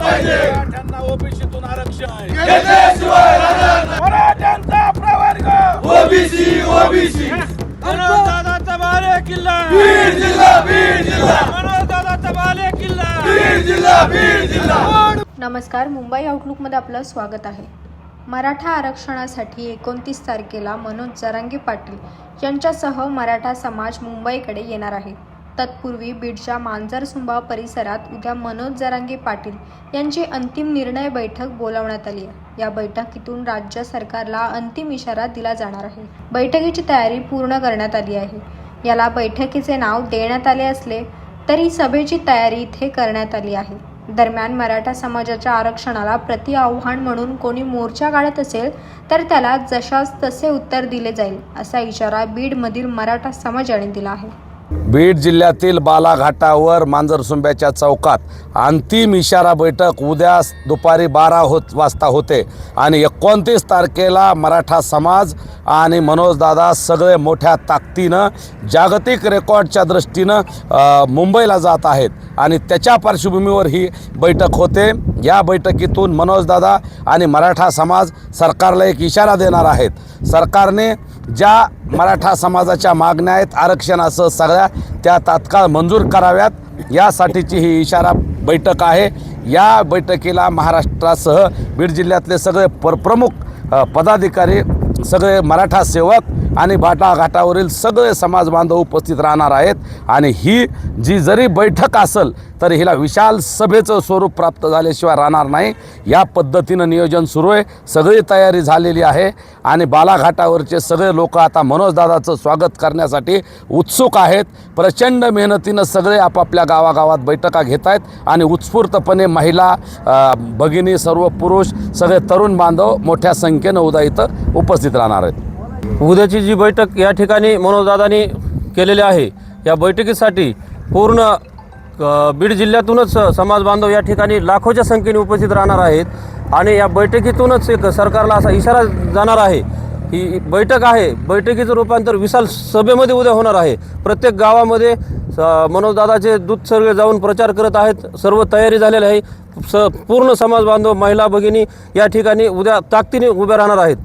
पाहिजे. ओबीसीतून आरक्षण घेतल्याशिवाय राहणार प्रवर्ग. OBC OBC. बाले किल्ला. बीड जिल्हा बीड जिल्हा. बाले किल्ला. बीड जिल्हा बीड जिल्हा. नमस्कार मुंबई आउटलुकमध्ये आपलं स्वागत आहे. मराठा आरक्षणासाठी एकोणतीस तारखेला मनोज जरांगे पाटील यांच्यासह मराठा समाज मुंबईकडे येणार आहे. तत्पूर्वी बीडच्या मांजरसुंबा परिसरात उद्या मनोज जरांगे पाटील यांची अंतिम निर्णय बैठक बोलावण्यात आली आहे. या बैठकीतून राज्य सरकारला अंतिम इशारा दिला जाणार आहे. बैठकीची तयारी पूर्ण करण्यात आली आहे. याला बैठकीचे नाव देण्यात आले असले तरी सभेची तयारी इथे करण्यात आली आहे. दरम्यान मराठा समाजाच्या आरक्षणाला प्रति आव्हान म्हणून कोणी मोर्चा काढत असेल तर त्याला जशास तसे उत्तर दिले जाईल असा इशारा बीडमधील मराठा समाजाने दिला आहे. बीड जिल्ह्यातील बालाघाटावर मांजरसुंब्याच्या चौकात अंतिम इशारा बैठक उद्या दुपारी बारा होत वाजता होते. आणि एकोणतीस तारखेला मराठा समाज आणि मनोजदादा सगळे मोठ्या ताकदीनं जागतिक रेकॉर्डच्या दृष्टीनं मुंबईला जात आहेत. आणि त्याच्या पार्श्वभूमीवर ही बैठक होते. या बैठकीतून मनोजदादा आणि मराठा समाज सरकारला एक इशारा देणार आहेत. सरकारने ज्या मराठा समाजाच्या मागण्या आहेत आरक्षणासह सगळ्या त्या तात्काळ मंजूर कराव्यात यासाठीची ही इशारा बैठक आहे. या बैठकीला महाराष्ट्रासह बीड जिल्ह्यातले सगळे पर प्रमुख पदाधिकारी सगळे मराठा सेवक आणि बाटाघाटावरील सगळे समाज बांधव उपस्थित राहणार आहेत. आणि ही जी जरी बैठक असेल तर हिला विशाल सभेचं स्वरूप प्राप्त झाल्याशिवाय राहणार नाही. या पद्धतीनं नियोजन सुरू आहे. सगळी तयारी झालेली आहे. आणि बालाघाटावरचे सगळे लोक आता मनोजदादाचं स्वागत करण्यासाठी उत्सुक आहेत. प्रचंड मेहनतीनं सगळे आपापल्या गावागावात बैठका घेत आहेत. आणि उत्स्फूर्तपणे महिला भगिनी सर्व पुरुष सगळे तरुण बांधव मोठ्या संख्येनं उद्या इथं उपस्थित राहणार आहेत. उद्याची जी बैठक या ठिकाणी मनोजदादांनी केलेली आहे या बैठकीसाठी पूर्ण बीड जिल्ह्यातूनच समाज बांधव या ठिकाणी लाखोच्या संख्येने उपस्थित राहणार आहेत आणि या बैठकीतूनच एक सरकारला असा इशारा जाणार आहे ही बैठक आहे बैठकीचं रूपांतर विशाल सभेमध्ये उद्या होणार आहे. प्रत्येक गावामध्ये मनोजदादाचे दूध सर्वे जाऊन प्रचार करत आहेत सर्व तयारी झालेली आहे. स पूर्ण समाज बांधव महिला भगिनी या ठिकाणी उद्या ताकदीने उभ्या राहणार आहेत.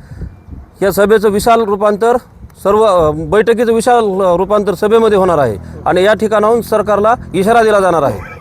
या सभेचं विशाल रूपांतर सर्व बैठकीचं विशाल रूपांतर सभेमध्ये होणार आहे. आणि या ठिकाणाहून सरकारला इशारा दिला जाणार आहे.